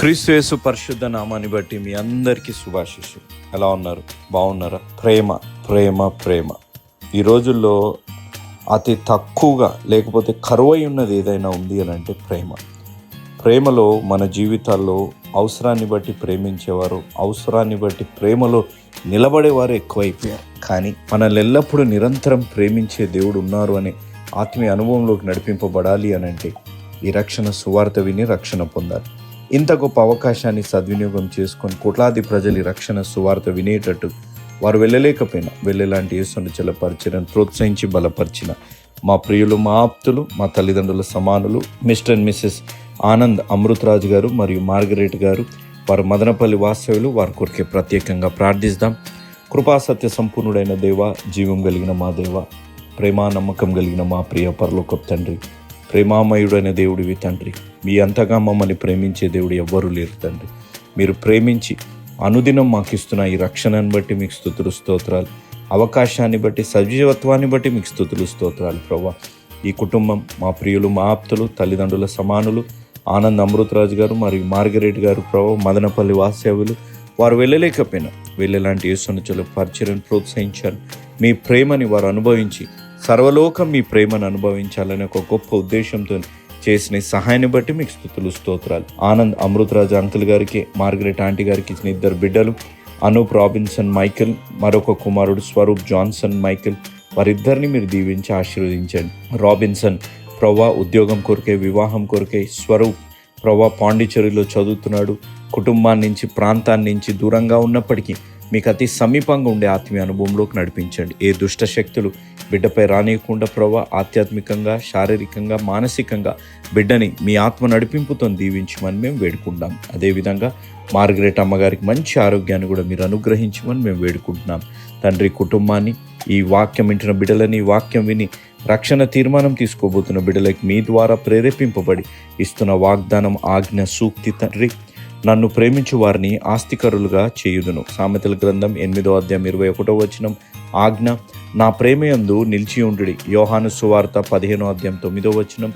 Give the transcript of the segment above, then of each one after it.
క్రీస్తు పరిశుద్ధ నామాన్ని బట్టి మీ అందరికీ శుభాశిషులు ఎలా ఉన్నారు? బాగున్నారా? ప్రేమ ప్రేమ ప్రేమ. ఈ రోజుల్లో అతి తక్కువగా లేకపోతే కరువై ఉన్నది ఏదైనా ఉంది అని అంటే ప్రేమ. ప్రేమలో మన జీవితాల్లో అవసరాన్ని బట్టి ప్రేమించేవారు అవసరాన్ని బట్టి ప్రేమలో నిలబడేవారు ఎక్కువైపోయారు. కానీ మనల్ని ఎల్లప్పుడూ నిరంతరం ప్రేమించే దేవుడు ఉన్నారు అనే ఆత్మీయ అనుభవంలోకి నడిపింపబడాలి అని అంటే ఈ రక్షణ సువార్త విని రక్షణ పొందాలి. ఇంత గొప్ప అవకాశాన్ని సద్వినియోగం చేసుకొని కోట్లాది ప్రజల రక్షణ సువార్త వినేటట్టు వారు వెళ్ళలేకపోయినా వెళ్ళేలాంటి యేసుని చలపరిచిన ప్రోత్సహించి బలపరిచిన మా ప్రియులు మా ఆప్తులు మా తల్లిదండ్రుల సమానులు mister and missus Anand Amritaraju గారు మరియు మార్గరేట్ గారు వారు మదనపల్లి వాస్తవ్యులు వారి కొరికే ప్రత్యేకంగా ప్రార్థిస్తాం. కృపాసత్య సంపూర్ణుడైన దేవ జీవం కలిగిన మా దేవ ప్రేమ నమ్మకం కలిగిన మా ప్రియ పరలోకపు తండ్రి ప్రేమామయుడైన దేవుడివి తండ్రి మీ అంతగా మమ్మల్ని ప్రేమించే దేవుడు ఎవ్వరూ లేరు తండ్రి. మీరు ప్రేమించి అనుదినం మాకు ఇస్తున్న ఈ రక్షణను బట్టి మీకు స్థుతులు స్తోత్రాలు అవకాశాన్ని బట్టి సజీవత్వాన్ని బట్టి మీకు స్థుతులు స్తోత్రాలు ప్రభా. ఈ కుటుంబం మా ప్రియులు మా ఆప్తులు తల్లిదండ్రుల సమానులు ఆనంద్ అమృతరాజు గారు మరియు మార్గరేట్ గారు ప్రభు మదనపల్లి వాస్తవ్యులు వారు వెళ్ళలేకపోయినా వెళ్ళేలాంటి యేసునుచుల పరిచయను ప్రోత్సహించారు. మీ ప్రేమని వారు అనుభవించి సర్వలోకం మీ ప్రేమను అనుభవించాలనే ఒక గొప్ప ఉద్దేశంతో చేసిన సహాయాన్ని బట్టి మీకు స్థుతులు స్తోత్రాలు. ఆనంద్ అమృతరాజు అంకుల్ గారికి మార్గరెట్ ఆంటీ గారికి ఇచ్చిన ఇద్దరు బిడ్డలు అనూప్ రాబిన్సన్ మైకెల్ మరొక కుమారుడు స్వరూప్ జాన్సన్ మైకెల్ వారిద్దరిని మీరు దీవించి ఆశీర్వదించండి. రాబిన్సన్ ప్రవా ఉద్యోగం కొరకే వివాహం కొరకే స్వరూప్ ప్రవా పాండిచేరిలో చదువుతున్నాడు. కుటుంబాన్ని నుంచి ప్రాంతాన్ని నుంచి దూరంగా ఉన్నప్పటికీ మీకు అతి సమీపంగా ఉండే ఆత్మీయ అనుభవంలోకి నడిపించండి. ఏ దుష్ట శక్తులు బిడ్డపై రానియకుండా ప్రభా ఆధ్యాత్మికంగా శారీరకంగా మానసికంగా బిడ్డని మీ ఆత్మ నడిపింపుతో దీవించమని మేము వేడుకుంటాం అదేవిధంగా మార్గరేట్ అమ్మగారికి మంచి ఆరోగ్యాన్ని కూడా మీరు అనుగ్రహించమని మేము వేడుకుంటున్నాం. తండ్రి కుటుంబాన్ని ఈ వాక్యం వింటున్న బిడ్డలని వాక్యం విని రక్షణ తీర్మానం తీసుకోబోతున్న బిడ్డలకి మీ ద్వారా ప్రేరేపింపబడి ఇస్తున్న వాగ్దానం ఆజ్ఞ సూక్తి తండ్రి నన్ను ప్రేమించు వారిని ఆస్తికరులుగా చేయుదును. సామెతల గ్రంథం ఎనిమిదో అధ్యాయం ఇరవై ఒకటో వచనం ఆజ్ఞ నా ప్రేమయందు నిలిచి ఉండుడి. యోహాను సువార్త పదిహేనో అధ్యాయం తొమ్మిదో వచనం.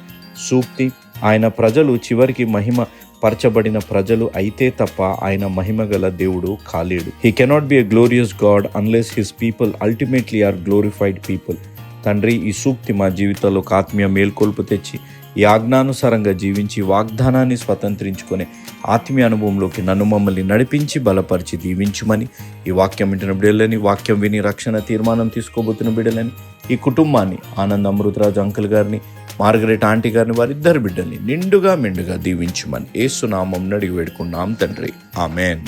సూక్తి ఆయన ప్రజలు చివరికి మహిమ పరచబడిన ప్రజలు అయితే తప్ప ఆయన మహిమ గల దేవుడు కాలేడు. He cannot be a glorious God unless his people ultimately are glorified people తండ్రి ఈ సూక్తి మా జీవితంలో ఒక ఆత్మీయ మేల్కొల్పు తెచ్చి ఈ ఆజ్ఞానుసారంగా జీవించి వాగ్దానాన్ని స్వతంత్రించుకునే ఆత్మీయ అనుభవంలోకి నన్ను మమ్మల్ని నడిపించి బలపరిచి దీవించుమని ఈ వాక్యం వింటున్న బిడ్డలని వాక్యం విని రక్షణ తీర్మానం తీసుకోబోతున్న బిడ్డలని ఈ కుటుంబాన్ని ఆనంద్ అమృతరాజు అంకుల్ గారిని మార్గరెట్ ఆంటీ గారిని వారిద్దరు బిడ్డల్ని నిండుగా మెండుగా దీవించుమని ఏసునామం అడిగి వేడుకున్నాం తండ్రి. ఆమెన్.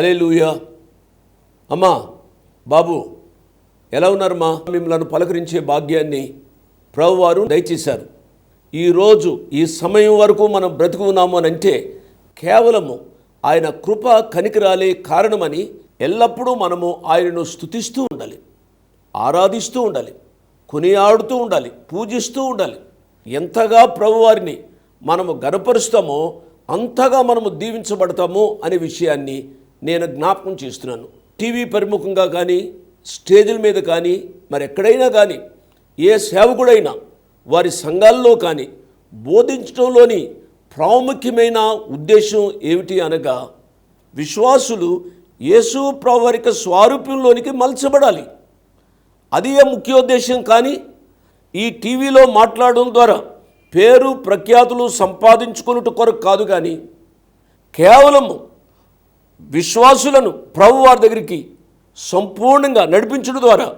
హలేలుయా అమ్మా బాబు ఎలా ఉన్నారమ్మా? మిమ్మల్ని పలకరించే భాగ్యాన్ని ప్రభువారు దయచేశారు. ఈరోజు ఈ సమయం వరకు మనం బ్రతుకు ఉన్నాము అని అంటే కేవలము ఆయన కృప కనికిరాలే కారణమని ఎల్లప్పుడూ మనము ఆయనను స్తుతిస్తూ ఉండాలి ఆరాధిస్తూ ఉండాలి కొనియాడుతూ ఉండాలి పూజిస్తూ ఉండాలి. ఎంతగా ప్రభువారిని మనము గనపరుస్తామో అంతగా మనము దీవించబడతాము అనే విషయాన్ని నేను జ్ఞాపకం చేస్తున్నాను. టీవీ పరిముఖంగా కానీ స్టేజీల మీద కానీ మరి ఎక్కడైనా కానీ ఏ సేవకుడైనా వారి సంఘాల్లో కానీ బోధించడంలోని ప్రాముఖ్యమైన ఉద్దేశం ఏమిటి అనగా విశ్వాసులు యేసు ప్రవరిక స్వారూప్యంలోనికి మలచబడాలి. అది ఏ ముఖ్యోద్దేశం కానీ ఈ టీవీలో మాట్లాడడం ద్వారా పేరు ప్రఖ్యాతులు సంపాదించుకున్నట్టు కొరకు కాదు కానీ కేవలం విశ్వాసులను ప్రభు వారి దగ్గరికి సంపూర్ణంగా నడిపించడం ద్వారా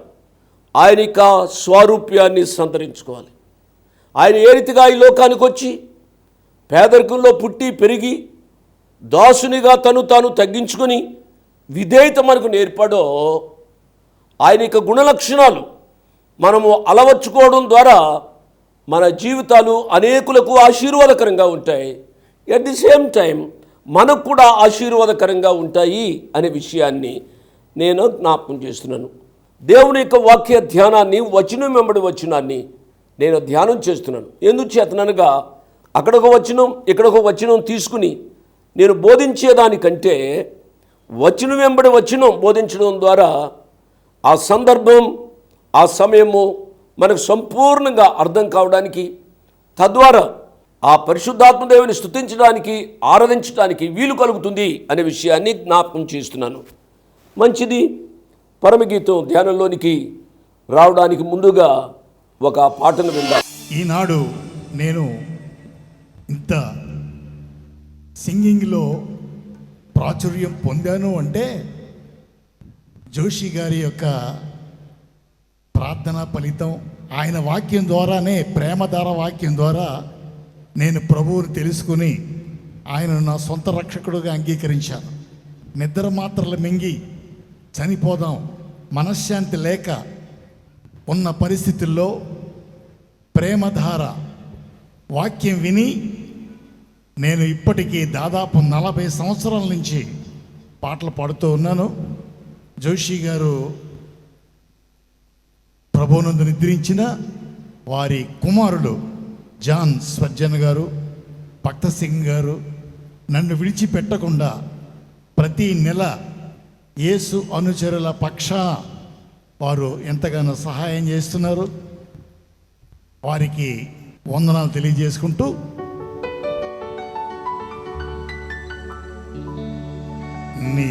ఆయన యొక్క స్వారూప్యాన్ని సంతరించుకోవాలి. ఆయన ఏ రీతిగా ఈ లోకానికి వచ్చి పేదరికంలో పుట్టి పెరిగి దాసునిగా తను తాను తగ్గించుకొని విధేయత మనకు నేర్పడో ఆయన యొక్క గుణలక్షణాలు మనము అలవర్చుకోవడం ద్వారా మన జీవితాలు అనేకులకు ఆశీర్వాదకరంగా ఉంటాయి. ఎట్ ది సేమ్ టైం మనకు కూడా ఆశీర్వాదకరంగా ఉంటాయి అనే విషయాన్ని నేను జ్ఞాపకం చేస్తున్నాను. దేవుని యొక్క వాక్య ధ్యానాన్ని వచనం వెంబడి వచనాన్ని నేను ధ్యానం చేస్తున్నాను. ఎందుకు చేతననగా అక్కడొక వచనం ఇక్కడొక వచనం తీసుకుని నేను బోధించేదానికంటే వచనం వెంబడి వచనం బోధించడం ద్వారా ఆ సందర్భం ఆ సమయము మనకు సంపూర్ణంగా అర్థం కావడానికి తద్వారా ఆ పరిశుద్ధాత్మ దేవుని ఆరాధించడానికి వీలు కలుగుతుంది అనే విషయాన్ని జ్ఞాపకం చేస్తున్నాను. మంచిది. పరమగీతం ధ్యానంలోనికి రావడానికి ముందుగా ఒక పాటను విందాం. ఈనాడు నేను ఇంత సింగింగ్లో ప్రాచుర్యం పొందాను అంటే జోషి గారి యొక్క ప్రార్థన ఫలితం ఆయన వాక్యం ద్వారానే ప్రేమధార వాక్యం ద్వారా నేను ప్రభువుని తెలుసుకుని ఆయనను నా సొంత రక్షకుడుగా అంగీకరించాను. నిద్ర మాత్రలు మింగి చనిపోదాం మనశ్శాంతి లేక ఉన్న పరిస్థితుల్లో ప్రేమధార వాక్యం విని నేను ఇప్పటికీ దాదాపు నలభై సంవత్సరాల నుంచి పాటలు పాడుతూ ఉన్నాను. జోషి గారు ప్రభునందు నిద్రించిన వారి కుమారుడు జాన్ స్వర్జన్ గారు భక్త సింగ్ గారు నన్ను విడిచిపెట్టకుండా ప్రతి నెల యేసు అనుచరుల పక్ష వారు ఎంతగానో సహాయం చేస్తున్నారు. వారికి వందనాలు తెలియజేసుకుంటూ నీ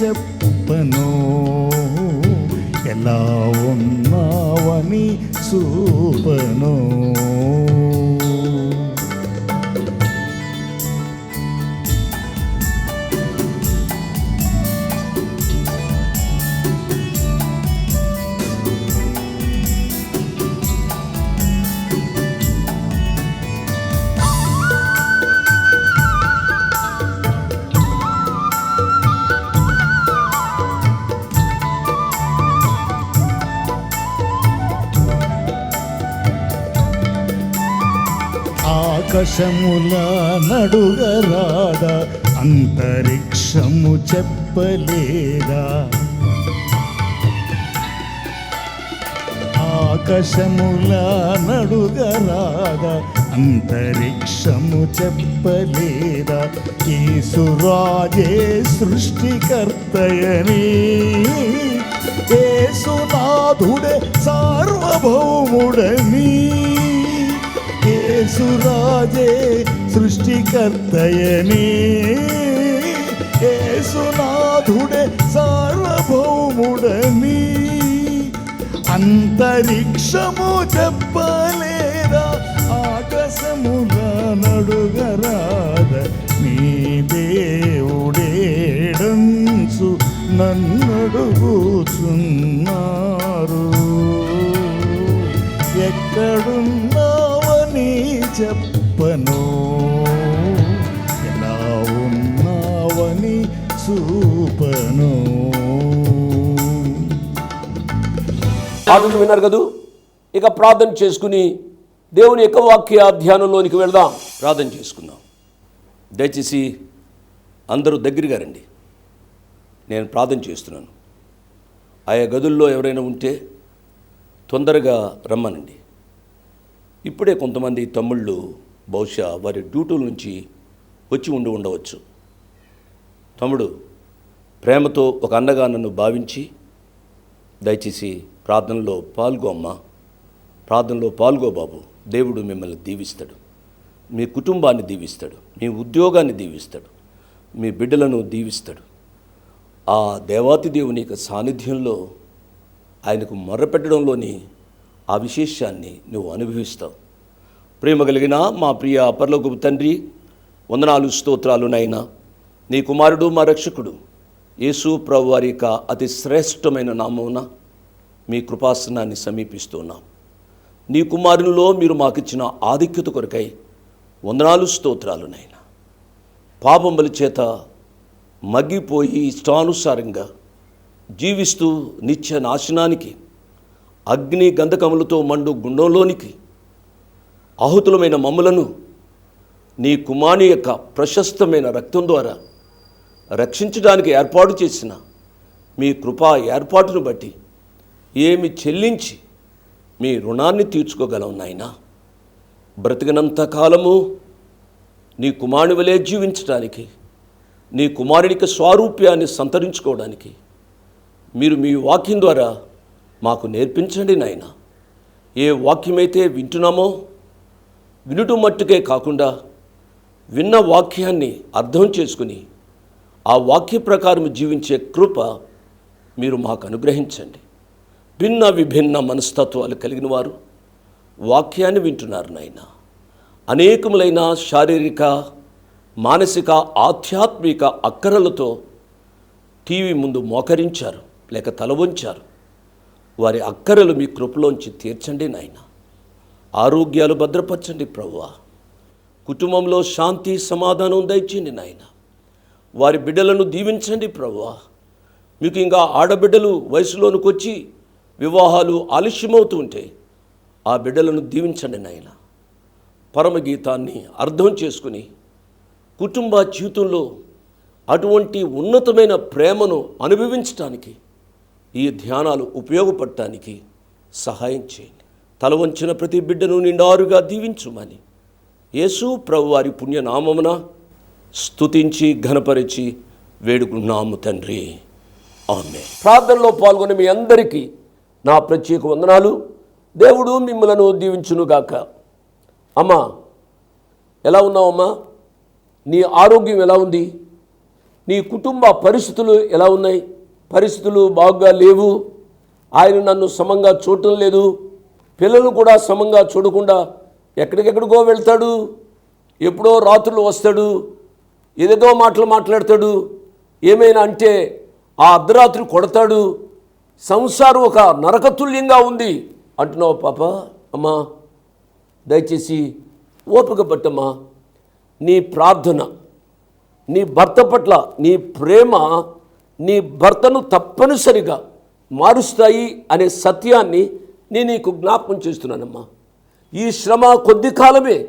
చెప్పను ఎలా ఉన్నావని చూపను. ఆకాశముల నడుగరాదా అంతరిక్షము చెప్పలేదా? ఆకాశముల నడుగరాదా అంతరిక్షము చెప్పలేదా? ఈసురాజే సృష్టికర్తయని. ఏసునాథుడే సార్వభౌముడని. ఏసురాజే సృష్టికర్తయని ఏసునాథుడే సార్వభౌముడని అంతరిక్షము చెప్పలేదా ఆకాశముగా నడుగరాద నీ దేవుడేడంచు నన్నడుగుచున్నారు ఎక్కడున్నావని చెప్పను. ఎలా ఉన్నావని చూపను. పాటలు విన్నారు కదూ? ఇక ప్రార్థన చేసుకుని దేవుని యొక్క వాక్య ధ్యానంలోనికి వెళదాం. ప్రార్థన చేసుకుందాం. దయచేసి అందరూ దగ్గరగా రండి. నేను ప్రార్థన చేస్తున్నాను. ఆయా గదుల్లో ఎవరైనా ఉంటే తొందరగా రమ్మనండి. ఇప్పుడే కొంతమంది తమ్ముళ్ళు బహుశా వారి డ్యూటీల నుంచి వచ్చి ఉండి ఉండవచ్చు. తమ్ముడు ప్రేమతో ఒక అన్నగా నన్ను భావించి దయచేసి ప్రార్థనలో పాల్గో అమ్మా. ప్రార్థనలో పాల్గో బాబు. దేవుడు మిమ్మల్ని దీవిస్తాడు. మీ కుటుంబాన్ని దీవిస్తాడు. మీ ఉద్యోగాన్ని దీవిస్తాడు. మీ బిడ్డలను దీవిస్తాడు. ఆ దేవాతి దేవుని యొక్క సాన్నిధ్యంలో ఆయనకు మొర్రపెట్టడంలోని ఆ విశేషాన్ని నువ్వు అనుభవిస్తావు. ప్రేమ కలిగిన మా ప్రియ పరలోకపు తండ్రి వందనాలు స్తోత్రాలు నైనా నీ కుమారుడు మా రక్షకుడు యేసు ప్రభు వారి యొక్క అతి శ్రేష్టమైన నామమున మీ కృపాసనాన్ని సమీపిస్తున్నాం నీ కుమారునిలో మీరు మాకిచ్చిన ఆధిక్యత కొరకై వందనాలు స్తోత్రాలు నైనా పాపముల చేత మగ్గిపోయి ఇష్టానుసారంగా జీవిస్తూ నిత్య నాశనానికి అగ్ని గంధకములతో మండు గుండంలోనికి ఆహుతులమైన మమ్ములను నీ కుమాని యొక్క ప్రశస్తమైన రక్తం ద్వారా రక్షించడానికి ఏర్పాటు చేసిన మీ కృపా ఏర్పాటును బట్టి ఏమి చెల్లించి మీ రుణాన్ని తీర్చుకోగలం నాయనా. బ్రతికినంత కాలము నీ కుమారుని వలె జీవించడానికి నీ కుమారునికి స్వారూప్యాన్ని సంతరించుకోవడానికి మీరు మీ వాక్యం ద్వారా మాకు నేర్పించండి నాయన. ఏ వాక్యమైతే వింటున్నామో వినుట మట్టుకే కాకుండా విన్న వాక్యాన్ని అర్థం చేసుకుని ఆ వాక్య ప్రకారం జీవించే కృప మీరు మాకు అనుగ్రహించండి. భిన్న విభిన్న మనస్తత్వాలు కలిగిన వారు వాక్యాన్ని వింటున్నారు నాయన. అనేకములైన శారీరక మానసిక ఆధ్యాత్మిక అక్కరలతో టీవీ ముందు మోకరించారు లేక తల వంచారు. వారి అక్కరలు మీ కృపలోంచి తీర్చండి నాయన. ఆరోగ్యాలు భద్రపరచండి ప్రభువా కుటుంబంలో శాంతి సమాధానం దయచేయండి నాయన. వారి బిడ్డలను దీవించండి ప్రభువా మీకు ఇంకా ఆడబిడ్డలు వయసులోనికి వచ్చి వివాహాలు ఆలస్యమవుతూ ఉంటే ఆ బిడ్డలను దీవించండి నాయన. పరమగీతాన్ని అర్థం చేసుకుని కుటుంబ జీవితంలో అటువంటి ఉన్నతమైన ప్రేమను అనుభవించటానికి ఈ ధ్యానాలు ఉపయోగపడటానికి సహాయం చేయండి. తల వంచిన ప్రతి బిడ్డను నిండారుగా దీవించుమని. యేసు ప్రభువారి పుణ్యనామమున స్తుతించి ఘనపరిచి వేడుకున్నాము తండ్రి. ఆమె ప్రార్థనలో పాల్గొనే మీ అందరికీ నా ప్రత్యేక వందనాలు. దేవుడు మిమ్మలను దీవించునుగాక. అమ్మా ఎలా ఉన్నావమ్మా నీ ఆరోగ్యం ఎలా ఉంది? నీ కుటుంబ పరిస్థితులు ఎలా ఉన్నాయి? పరిస్థితులు బాగా లేవు. ఆయన నన్ను సమంగా చూడటం లేదు. పిల్లలు కూడా సమంగా చూడకుండా ఎక్కడికెక్కడికో వెళ్తాడు. ఎప్పుడో రాత్రులు వస్తాడు. ఏదేదో మాటలు మాట్లాడతాడు. ఏమైనా అంటే ఆ అర్ధరాత్రి కొడతాడు. సంసారం ఒక నరకతుల్యంగా ఉంది. అంటున్నావు పాప అమ్మా దయచేసి ఓపిక పట్టమ్మా. నీ ప్రార్థన నీ భర్త పట్ల నీ ప్రేమ నీ భర్తను తప్పనిసరిగా మారుస్తాయి అనే సత్యాన్ని నేను నీకు జ్ఞాపకం చేస్తున్నానమ్మా. ఈ శ్రమ కొద్ది కాలమే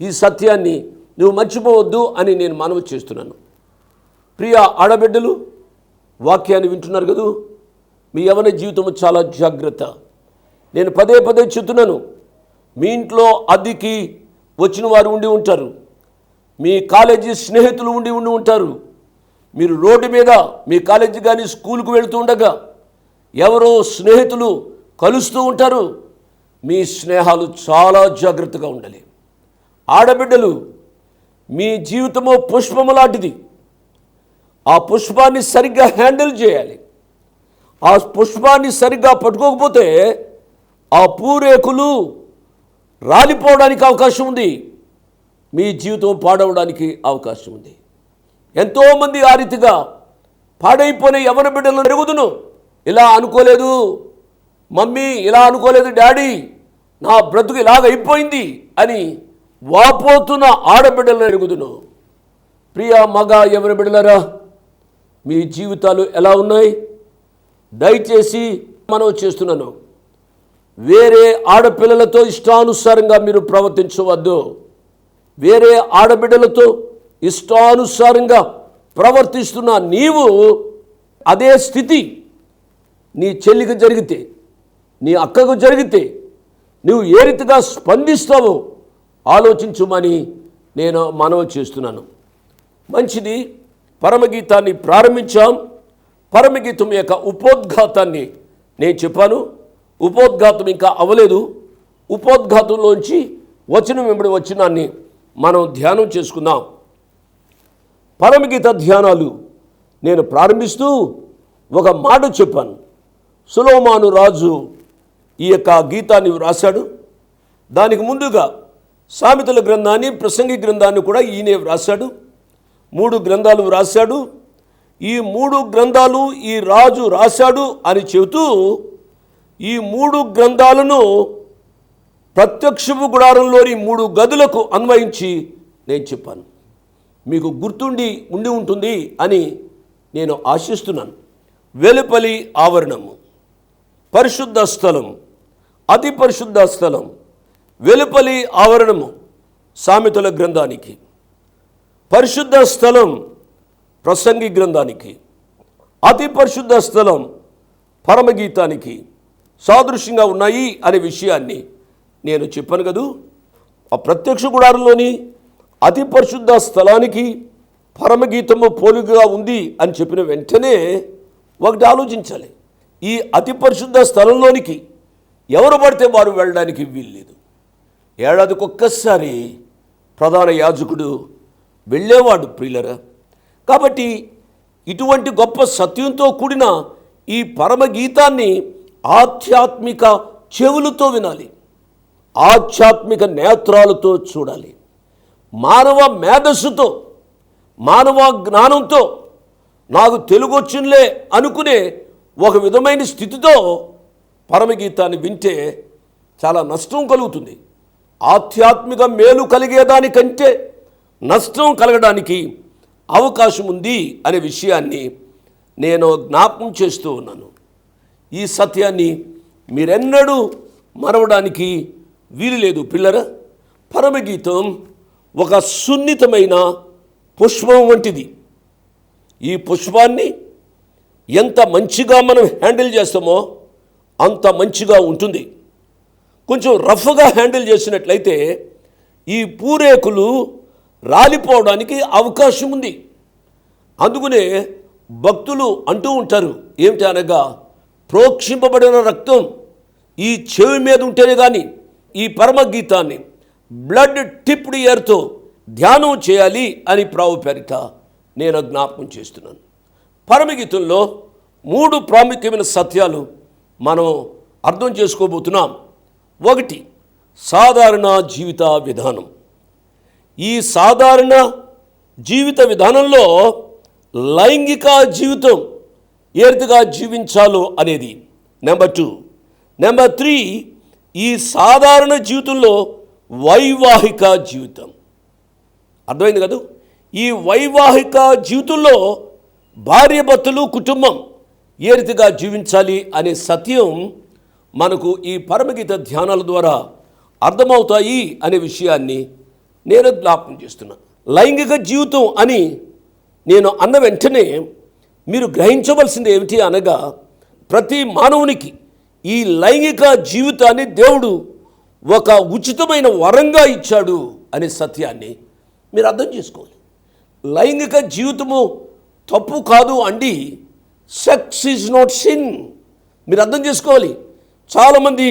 ఈ సత్యాన్ని నువ్వు మర్చిపోవద్దు అని నేను మనవి చేస్తున్నాను. ప్రియ ఆడబిడ్డలు వాక్యాన్ని వింటున్నారు కదూ? మీ యవన జీవితం చాలా జాగ్రత్త. నేను పదే పదే చెప్తున్నాను మీ ఇంట్లో అద్దెకి వచ్చిన వారు ఉండి ఉంటారు. మీ కాలేజీ స్నేహితులు ఉండి ఉండి ఉంటారు. మీరు రోడ్డు మీద మీ కాలేజీ కానీ స్కూల్కి వెళుతూ ఉండగా ఎవరో స్నేహితులు కలుస్తూ ఉంటారు. మీ స్నేహాలు చాలా జాగ్రత్తగా ఉండాలి. ఆడబిడ్డలు మీ జీవితము పుష్పము లాంటిది. ఆ పుష్పాన్ని సరిగ్గా హ్యాండిల్ చేయాలి. ఆ పుష్పాన్ని సరిగ్గా పట్టుకోకపోతే ఆ పూరేకులు రాలిపోవడానికి అవకాశం ఉంది. మీ జీవితం పాడవడానికి అవకాశం ఉంది. ఎంతోమంది ఆ రీతిగా పాడైపోయిన ఎవరి బిడ్డలు ఎరుగుదును. ఇలా అనుకోలేదు. మమ్మీ ఇలా అనుకోలేదు డాడీ నా బ్రతుకు ఇలాగ అయిపోయింది అని వాపోతున్న ఆడబిడ్డలను ఎరుగుదును. ప్రియ మగ ఎవరి బిడ్డలరా మీ జీవితాలు ఎలా ఉన్నాయి? దయచేసి మనం చేస్తున్నాను. వేరే ఆడపిల్లలతో ఇష్టానుసారంగా మీరు ప్రవర్తించవద్దు. వేరే ఆడబిడ్డలతో ఇష్టానుసారంగా ప్రవర్తిస్తున్న నీవు అదే స్థితి నీ చెల్లికి జరిగితే నీ అక్కకు జరిగితే నువ్వు ఏ రీతిగా స్పందిస్తావో ఆలోచించుమని నేను మనవి చేస్తున్నాను. మంచిది పరమగీతాన్ని ప్రారంభించాం. పరమగీతం యొక్క ఉపోద్ఘాతాన్ని నేను చెప్పాను. ఉపోద్ఘాతం ఇంకా అవ్వలేదు. ఉపోద్ఘాతంలోంచి వచనం వెంబడి వచనాన్ని మనం ధ్యానం చేసుకుందాం. పరమగీత ధ్యానాలు నేను ప్రారంభిస్తూ ఒక మాట చెప్పాను. సులోమాను రాజు ఈ యొక్క గీతాన్ని వ్రాశాడు. దానికి ముందుగా సామెతల గ్రంథాన్ని ప్రసంగి గ్రంథాన్ని కూడా ఈయనే వ్రాశాడు. మూడు గ్రంథాలు వ్రాశాడు. ఈ మూడు గ్రంథాలు ఈ రాజు రాశాడు అని చెబుతూ ఈ మూడు గ్రంథాలను ప్రత్యక్షపు గుడారంలోని మూడు గదులకు అన్వయించి నేను చెప్పాను. మీకు గుర్తుండి ఉండి ఉంటుంది అని నేను ఆశిస్తున్నాను. వెలుపలి ఆవరణము పరిశుద్ధ స్థలం అతి పరిశుద్ధ స్థలం వెలుపలి ఆవరణము సామెతల గ్రంథానికి పరిశుద్ధ స్థలం ప్రసంగి గ్రంథానికి అతి పరిశుద్ధ స్థలం పరమగీతానికి సాదృశ్యంగా ఉన్నాయి అనే విషయాన్ని నేను చెప్పాను కదూ. ఆ ప్రత్యక్ష గుడారంలోని అతి పరిశుద్ధ స్థలానికి పరమగీతము పోలికగా ఉంది అని చెప్పిన వెంటనే ఒకటి ఆలోచించాలి. ఈ అతి పరిశుద్ధ స్థలంలోనికి ఎవరు పడితే వారు వెళ్ళడానికి వీల్లేదు. ఏడాదికి ఒక్కసారి ప్రధాన యాజకుడు వెళ్ళేవాడు ప్రియులరా. కాబట్టి ఇటువంటి గొప్ప సత్యంతో కూడిన ఈ పరమగీతాన్ని ఆధ్యాత్మిక చెవులతో వినాలి. ఆధ్యాత్మిక నేత్రాలతో చూడాలి. మానవ మేధస్సుతో మానవ జ్ఞానంతో నాకు తెలుగు వచ్చిందిలే అనుకునే ఒక విధమైన స్థితితో పరమగీతాన్ని వింటే చాలా నష్టం కలుగుతుంది. ఆధ్యాత్మిక మేలు కలిగేదానికంటే నష్టం కలగడానికి అవకాశం ఉంది అనే విషయాన్ని నేను జ్ఞాపకం చేస్తూ ఉన్నాను. ఈ సత్యాన్ని మీరెన్నడూ మరవడానికి వీలు లేదు పిల్లరా. పరమగీతం ఒక సున్నితమైన పుష్పం వంటిది. ఈ పుష్పాన్ని ఎంత మంచిగా మనం హ్యాండిల్ చేస్తామో అంత మంచిగా ఉంటుంది. కొంచెం రఫ్గా హ్యాండిల్ చేసినట్లయితే ఈ పూరేకులు రాలిపోవడానికి అవకాశం ఉంది. అందుకనే భక్తులు అంటూ ఉంటారు ఏమిటి అనగా ప్రోక్షింపబడిన రక్తం ఈ చెవి మీద ఉంటేనే కానీ ఈ పరమగీతాన్ని బ్లడ్ టిప్డ్ ఇయర్తో ధ్యానం చేయాలి అని ప్రావు పేరిట నేను జ్ఞాపకం చేస్తున్నాను. పరమగీతంలో మూడు ప్రాముఖ్యమైన సత్యాలు మనం అర్థం చేసుకోబోతున్నాం. ఒకటి సాధారణ జీవిత విధానం. ఈ సాధారణ జీవిత విధానంలో లైంగిక జీవితం ఏ రీతిగా జీవించాలో అనేది. Number two. నెంబర్ త్రీ ఈ సాధారణ జీవితంలో వైవాహిక జీవితం. అర్థమైంది కదా? ఈ వైవాహిక జీవితంలో భార్యభర్తలు కుటుంబం ఏ రీతిగా జీవించాలి అనే సత్యం మనకు ఈ పరమగీత ధ్యానాల ద్వారా అర్థమవుతాయి అనే విషయాన్ని నేను జ్ఞాపకం చేస్తున్నా. లైంగిక జీవితం అని నేను అన్న వెంటనే మీరు గ్రహించవలసింది ఏమిటి అనగా ప్రతి మానవునికి ఈ లైంగిక జీవితాన్ని దేవుడు ఒక ఉచితమైన వరంగా ఇచ్చాడు అనే సత్యాన్ని మీరు అర్థం చేసుకోవాలి. లైంగిక జీవితము తప్పు కాదు అండి. Sex is not sin. మీరు అర్థం చేసుకోవాలి. చాలామంది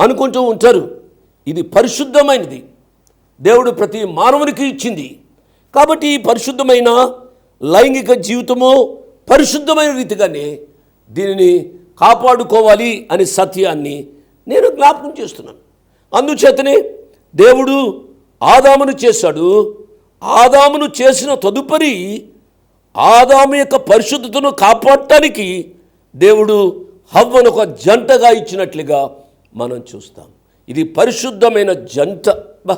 అనుకుంటూ ఉంటారు ఇది పరిశుద్ధమైనది. దేవుడు ప్రతి మానవునికి ఇచ్చింది. కాబట్టి ఈ పరిశుద్ధమైన లైంగిక జీవితము పరిశుద్ధమైన రీతిగానే దీనిని కాపాడుకోవాలి అనే సత్యాన్ని నేను జ్ఞాపకం చేస్తున్నాను. అందుచేతనే దేవుడు ఆదామును చేశాడు. ఆదామును చేసిన తదుపరి ఆదాము యొక్క పరిశుద్ధతను కాపాడటానికి దేవుడు హవ్వను ఒక జంటగా ఇచ్చినట్లుగా మనం చూస్తాం. ఇది పరిశుద్ధమైన జంట. బా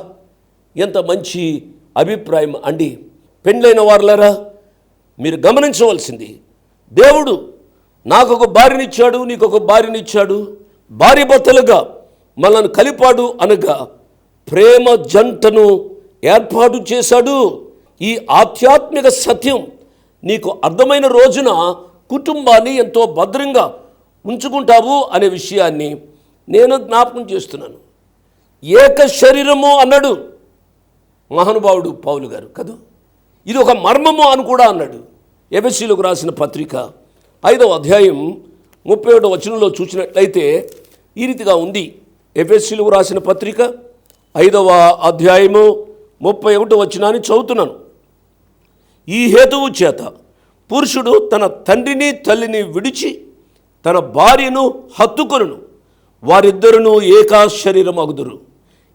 ఎంత మంచి అభిప్రాయం అండి. పెండ్లైన వారులరా మీరు గమనించవలసింది దేవుడు నాకు ఒక భార్యనిచ్చాడు నీకు ఒక భార్యనిచ్చాడు భార్య భర్తలుగా మనల్ని కలిపాడు అనగా ప్రేమ జంటను ఏర్పాటు చేశాడు. ఈ ఆధ్యాత్మిక సత్యం నీకు అర్థమైన రోజున కుటుంబాన్ని ఎంతో భద్రంగా ఉంచుకుంటావు అనే విషయాన్ని నేను జ్ఞాపకం చేస్తున్నాను. ఏక శరీరము అన్నాడు మహానుభావుడు పావులు గారు కదూ? ఇది ఒక మర్మము అని కూడా అన్నాడు. ఎబెస్సీలకు రాసిన పత్రిక ఐదవ అధ్యాయం ముప్పై ఒకటో వచనంలో చూసినట్లయితే ఈ రీతిగా ఉంది. ఎఫ్ఎస్సీలు రాసిన పత్రిక ఐదవ అధ్యాయము ముప్పై ఒకటో వచనాన్ని చదువుతున్నాను. ఈ హేతువు చేత పురుషుడు తన తండ్రిని తల్లిని విడిచి తన భార్యను హత్తుకొనును. వారిద్దరును ఏకా శరీరం అగుదురు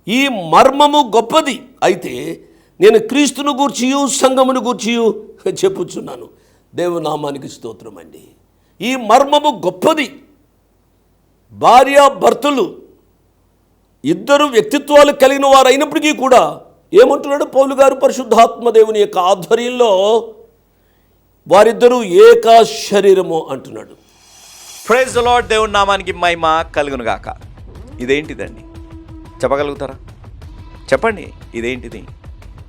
ఈ మర్మము గొప్పది. అయితే నేను క్రీస్తును గూర్చియు సంగమును గూర్చియు చెప్పుచున్నాను. దేవునామానికి స్తోత్రం అండి ఈ మర్మము గొప్పది. భార్య భర్తలు ఇద్దరు వ్యక్తిత్వాలు కలిగిన వారు అయినప్పటికీ కూడా ఏమంటున్నాడు పౌలు గారు? పరిశుద్ధాత్మదేవుని యొక్క ఆధ్వర్యంలో వారిద్దరూ ఏకా శరీరము అంటున్నాడు. ప్రైజ్ లాడ్ దేవుని నామానికి మహిమ కలుగును గాక ఇదేంటిదండి? చెప్పగలుగుతారా? చెప్పండి ఇదేంటిది?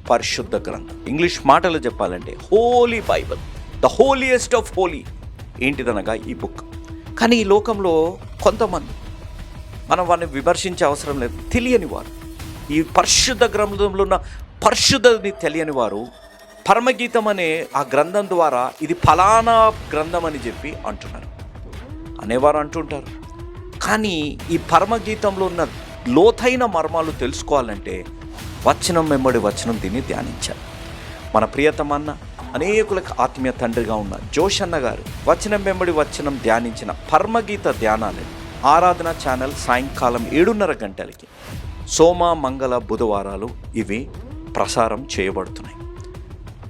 పరిశుద్ధ గ్రంథం. ఇంగ్లీష్ మాటలు చెప్పాలంటే holy Bible the holiest of holy. ఏంటిదనగా? ఈ బుక్. కానీ ఈ లోకంలో కొంతమంది మనం వారిని విమర్శించే అవసరం లేదు. తెలియని వారు. ఈ పరిశుద్ధ గ్రంథంలో ఉన్న పరిశుద్ధని తెలియని వారు పరమగీతం అనే ఆ గ్రంథం ద్వారా ఇది ఫలానా గ్రంథం అని చెప్పి అంటున్నారు. అనేవారు అంటుంటారు. కానీ ఈ పరమగీతంలో ఉన్న లోతైన మర్మాలు తెలుసుకోవాలంటే వచనం వెంబడి వచనం దీన్ని ధ్యానించాలి. మన ప్రియతమన్న అనేకులకు ఆత్మీయ తండ్రిగా ఉన్న జోషన్న గారు వచనం వెంబడి వచనం ధ్యానించిన పరమగీత ధ్యానాలు ఆరాధన ఛానల్ సాయంకాలం ఏడున్నర గంటలకి. సోమ మంగళ బుధవారాలు ఇవి ప్రసారం చేయబడుతున్నాయి.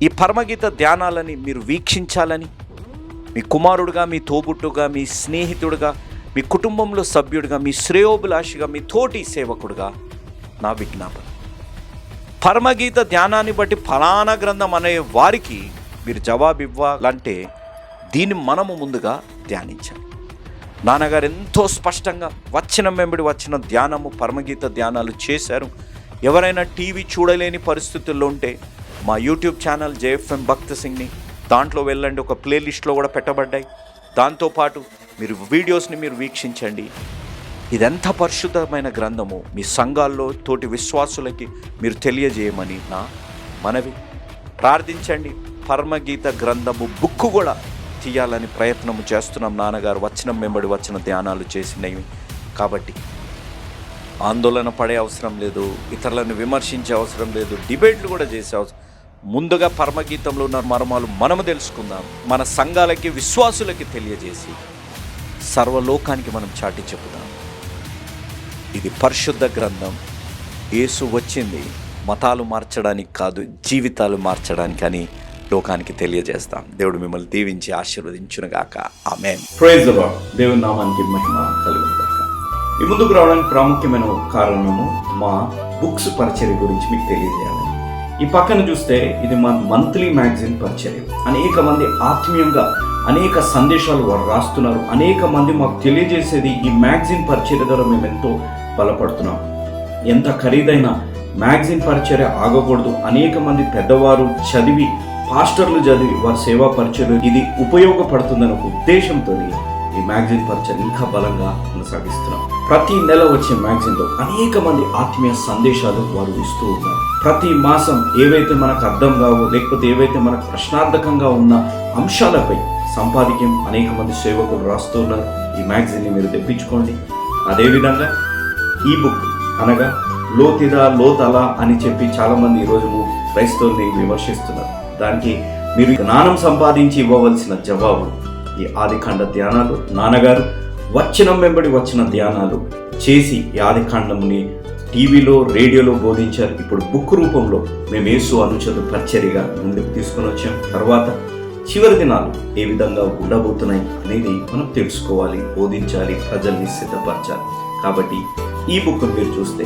ఈ పరమగీత ధ్యానాలని మీరు వీక్షించాలని మీ కుమారుడుగా మీ తోబుట్టుగా మీ స్నేహితుడుగా మీ కుటుంబంలో సభ్యుడిగా మీ శ్రేయోభిలాషిగా మీ తోటి సేవకుడుగా నా విజ్ఞాపన. పరమగీత ధ్యానాన్ని బట్టి ఫలానా గ్రంథం అనే వారికి మీరు జవాబు ఇవ్వాలంటే దీన్ని మనము ముందుగా ధ్యానించాలి. నాన్నగారు ఎంతో స్పష్టంగా వచ్చిన వెంబడి వచ్చిన ధ్యానము పరమగీత ధ్యానాలు చేశారు. ఎవరైనా టీవీ చూడలేని పరిస్థితుల్లో ఉంటే మా యూట్యూబ్ ఛానల్ జేఎఫ్ఎం భక్త సింగ్ని దాంట్లో వెళ్ళండి. ఒక ప్లేలిస్ట్లో కూడా పెట్టబడ్డాయి. దాంతోపాటు మీరు వీడియోస్ని మీరు వీక్షించండి. ఇదెంత పరిశుద్ధమైన గ్రంథము? మీ సంఘాల్లో తోటి విశ్వాసులకి మీరు తెలియజేయమని నా మనవి. ప్రార్థించండి. పరమగీత గ్రంథము బుక్ కూడా తీయాలని ప్రయత్నము చేస్తున్నాం. నాన్నగారు వచనం వెంబడి వచ్చిన ధ్యానాలు చేసినవి. కాబట్టి ఆందోళన పడే అవసరం లేదు ఇతరులను విమర్శించే అవసరం లేదు డిబేట్లు కూడా చేసే అవసరం. ముందుగా పరమగీతంలో ఉన్న మర్మాలు మనము తెలుసుకుందాం. మన సంఘాలకి విశ్వాసులకి తెలియజేసి సర్వలోకానికి మనం చాటి చెప్పుదాం ఇది పరిశుద్ధ గ్రంథం. యేసు వచ్చింది. మతాలు మార్చడానికి కాదు జీవితాలు మార్చడానికి అని లోకానికి తెలియజేస్తాం. దేవుడు మిమ్మల్ని దీవించి ఆశీర్వదించునుగాక. ఆమె ప్రైజ్ దేవుని నామానికి మహిమ ఈ ముందుకు రావడానికి ప్రాముఖ్యమైన కారణము మా బుక్స్ పరిచర్య గురించి మీకు తెలియజేయాలి. ఈ పక్కన చూస్తే ఇది మా మంత్లీ మ్యాగజైన్ పరిచర్య. అనేక మంది ఆత్మీయంగా అనేక సందేశాలు వారు రాస్తున్నారు. అనేక మంది మాకు తెలియజేసేది ఈ మ్యాగజైన్ పరిచర్య ద్వారా మేము ఎంతో బలపడుతున్నాం. ఎంత ఖరీదైన మ్యాగజైన్ పరిచర్య ఆగకూడదు. అనేక మంది పెద్దవారు చదివి పాస్టర్లు చదివి వారి సేవా పరిచయం ఇది ఉపయోగపడుతుందన్న ఉద్దేశంతో ఈ మ్యాగజైన్ పరిచయం ఇంకా బలంగా కొనసాగిస్తున్నాం. ప్రతి నెల వచ్చే మ్యాగజైన్లో అనేక మంది ఆత్మీయ సందేశాలు వారు ఇస్తూ ఉన్నారు. ప్రతి మాసం ఏవైతే మనకు అర్థం కావో లేకపోతే ఏవైతే మనకు ప్రశ్నార్థకంగా ఉన్న అంశాలపై సంపాదికం అనేక మంది సేవకులు రాస్తూ ఉన్నారు. ఈ మ్యాగజైన్ని మీరు తెప్పించుకోండి. అదేవిధంగా ఈ బుక్ అనగా లోతిదా లోతలా అని చెప్పి చాలామంది ఈరోజు క్రైస్తవుల్ని విమర్శిస్తున్నారు. దానికి మీరు జ్ఞానం సంపాదించి ఇవ్వవలసిన జవాబు ఈ ఆదికాండ ధ్యానాలు. నాన్నగారు వచనం వెంబడి వచ్చిన ధ్యానాలు చేసి ఈ ఆదికాండంని టీవీలో రేడియోలో బోధించారు. ఇప్పుడు బుక్ రూపంలో మేము యేసు అనుచరు పరిచర్యగా ముందుకు తీసుకుని వచ్చాం. తర్వాత చివరి దినాలు ఏ విధంగా ఉండబోతున్నాయి అనేది మనం తెలుసుకోవాలి బోధించాలి ప్రజల్ని సిద్ధపరచాలి. కాబట్టి ఈ బుక్ మీరు చూస్తే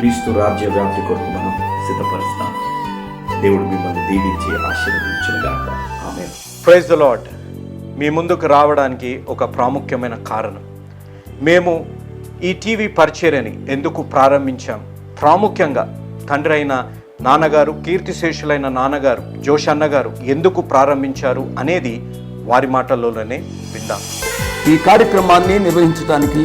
క్రీస్తు రాజ్య వ్యాప్తి కొరకు మనం సిద్ధపరుస్తాం. దేవుడు మిమ్మల్ని దీవించి ఆశీర్వదించుగాక ఆమె ప్రైజ్ ద లాడ్ మీ ముందుకు రావడానికి ఒక ప్రాముఖ్యమైన కారణం. మేము ఈ టీవీ పరిచర్యని ఎందుకు ప్రారంభించాం? ప్రాముఖ్యంగా తండ్రి అయిన నాన్నగారు కీర్తిశేషులైన నాన్నగారు జోషన్న గారు ఎందుకు ప్రారంభించారు అనేది వారి మాటల్లోనే విందాం. ఈ కార్యక్రమాన్ని నిర్వహించడానికి